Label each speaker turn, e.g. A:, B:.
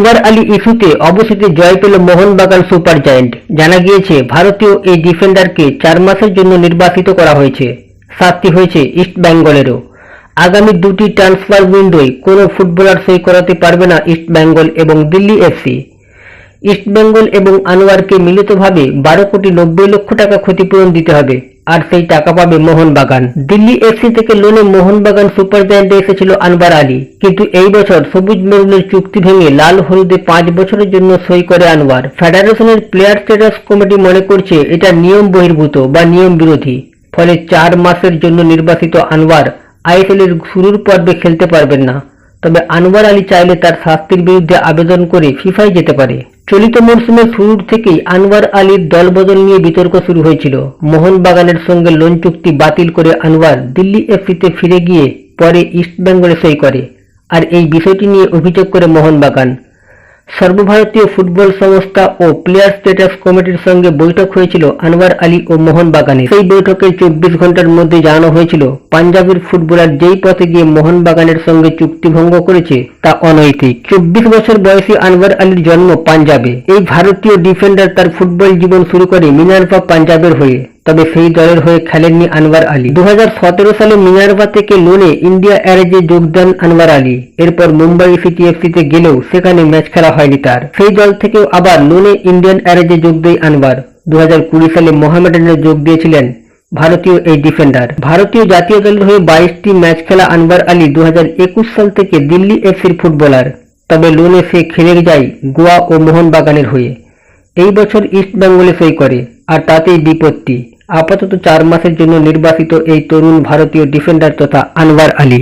A: আনোয়ার আলী ইস্যুতে অবশেষে জয় পেল মোহনবাগান সুপার জায়েন্ট। জানা গিয়েছে, ভারতীয় এই ডিফেন্ডারকে চার মাসের জন্য নির্বাসিত করা হয়েছে। শাস্তি হয়েছে ইস্ট বেঙ্গলেরও। আগামী দুটি ট্রান্সফার উইন্ডোয় কোনো ফুটবলার সই করাতে পারবে না ইস্ট বেঙ্গল এবং দিল্লি এফসি ইস্ট বেঙ্গল এবং আনোয়ারকে মিলিতভাবে বারো কোটি নব্বই লক্ষ টাকা ক্ষতিপূরণ দিতে হবে। আর সেই টাকা পাবে মোহনবাগান। দিল্লি এফসি থেকে লোনে মোহনবাগান সুপার জায়ান্টে এসেছিল আনবার আলী। কিন্তু এই বছর সবুজ মেরুনের চুক্তি ভেঙে লাল হলুদে পাঁচ বছরের জন্য সই করে আনোয়ার ফেডারেশনের প্লেয়ার স্ট্যাটাস কমিটি মনে করছে এটা নিয়ম বহির্ভূত বা নিয়ম বিরোধী। ফলে চার মাসের জন্য নির্বাচিত আনোয়ার আইএসএল এর শুরুর পর্বে খেলতে পারবেন না। তবে আনোয়ার আলী চাইলে তার শাস্তির বিরুদ্ধে আবেদন করে ফিফায় যেতে পারে। চলিত মরশুমের শুরুর থেকেই আনোয়ার আলীর দলবদল নিয়ে বিতর্ক শুরু হয়েছিল। মোহনবাগানের সঙ্গে লোন চুক্তি বাতিল করে আনোয়ার দিল্লি এফসিতে ফিরে গিয়ে পরে ইস্টবেঙ্গলে সই করে। আর এই বিষয়টি নিয়ে অভিযোগ করে মোহনবাগান। সর্বভারতীয় ফুটবল সংস্থা ও প্লেয়ার স্ট্যাটাস কমিটির সঙ্গে বৈঠক হয়েছিল আনোয়ার আলী ও মোহনবাগানের সেই বৈঠকে চব্বিশ ঘণ্টার মধ্যে জানানো হয়েছিল, পাঞ্জাবের ফুটবলার যেই পথে গিয়ে মোহনবাগানের সঙ্গে চুক্তি ভঙ্গ করেছে, তা অনৈতিক। চব্বিশ বছর বয়সী আনোয়ার আলীর জন্ম পাঞ্জাবে। এই ভারতীয় ডিফেন্ডার তার ফুটবল জীবন শুরু করে মিনার্ভা, পাঞ্জাবের হয়ে। তবে সেই দলের হয়ে খেলেননি আনোয়ার আলী। দু সালে মিনার্ভা থেকে লোনে ইন্ডিয়া অ্যারেজে যোগ দেন আনোয়ার আলী। এরপর মুম্বাই সিটি এফসিতে গেলেও সেখানে ম্যাচ খেলা হয়নি তার। সেই দল থেকেও আবার লোনে ইন্ডিয়ান অ্যারেজে যোগ দেয় আনোয়ার। দু হাজার কুড়ি সালে মোহামেডানে যোগ দিয়েছিলেন ভারতীয় এই ডিফেন্ডার। ভারতীয় জাতীয় দলের হয়ে বাইশটি ম্যাচ খেলা আনবার আলী দু হাজার একুশ সাল থেকে দিল্লি এফসির ফুটবলার। তবে লোনে সে খেলে যায় গোয়া ও মোহনবাগানের হয়ে। এই বছর ইস্ট বেঙ্গলে সই করে, আর তাতেই বিপত্তি। আপাতত চার মাসের জন্য নির্বাসিত এই তরুণ ভারতীয় ডিফেন্ডার তথা আনোয়ার আলী।